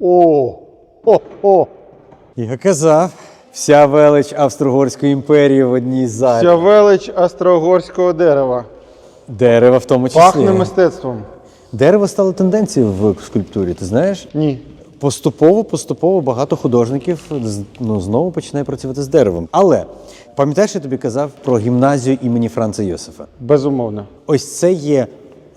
О! О! О! Я казав, вся велич Австро-Угорської імперії в одній залі. Ця велич астрогорського дерева. Дерево в тому числі. Пахне мистецтвом. Дерево стало тенденцією в скульптурі, ти знаєш? Ні. Поступово, поступово багато художників ну, знову починає працювати з деревом. Але пам'ятаєш, я тобі казав про гімназію імені Франца Йосифа? Безумовно. Ось це є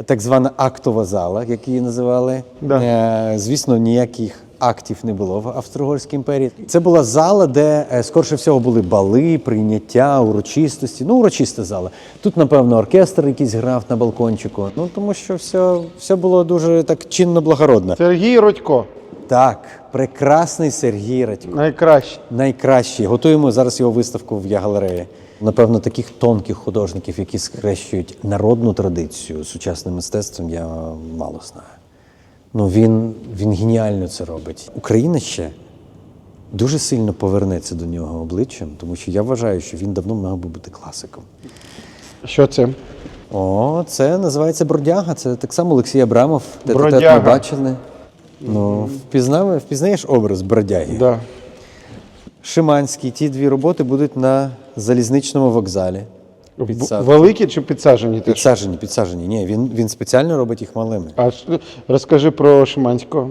так звана актова зала, як її називали. Да. Е, звісно, ніяких актів не було в Австро-Угорській імперії. Це була зала, де е, скорше всього були бали, прийняття, урочистості. Ну, урочиста зала. Тут, напевно, оркестр якийсь грав на балкончику. Ну тому що все, все було дуже так чинно благородно. Сергій Родько. Так, прекрасний Сергій Радько. Найкраще. Найкращий. Готуємо зараз його виставку в Я-галереї. Напевно, таких тонких художників, які схрещують народну традицію з сучасним мистецтвом, я мало знаю. Ну він, він геніально це робить. Україна ще дуже сильно повернеться до нього обличчям, тому що я вважаю, що він давно мав би бути класиком. Що це? О, це називається Бродяга. Це так само Олексій Абрамов. Те ми Бродяга. бачили. Ну, впізнав, впізнаєш образ бродяги? Да. Шиманський, ті дві роботи будуть на залізничному вокзалі. Підсад- Великі чи підсаджені теж? Підсаджені, підсаджені. Ні, він, він спеціально робить їх малими. А розкажи про Шиманського.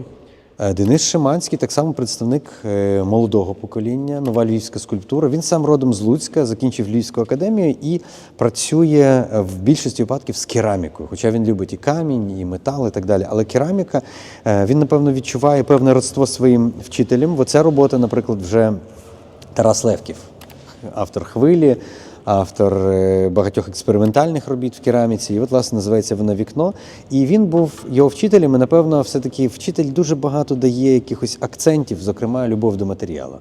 Е, Денис Шиманський, так само представник е, молодого покоління, нова львівська скульптура. Він сам родом з Луцька, закінчив Львівську академію і працює е, в більшості випадків з керамікою. Хоча він любить і камінь, і метал, і так далі. Але кераміка, він, напевно, відчуває певне родство своїм вчителем. Оця робота, наприклад, вже Тарас Левків, автор хвилі, автор е, багатьох експериментальних робіт в кераміці. І от, власне, називається вона вікно. І він був його вчителем. І, напевно, все-таки вчитель дуже багато дає якихось акцентів, зокрема, любов до матеріалу.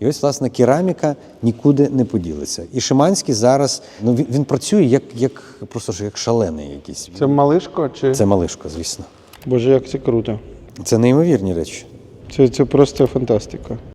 І ось, власне, кераміка нікуди не поділиться. І Шиманський зараз ну, він, він працює як, як просто ж як шалений якийсь. Це малишко чи. Це малишко, звісно. Боже, як це круто. Це неймовірні речі. Це, це просто фантастика.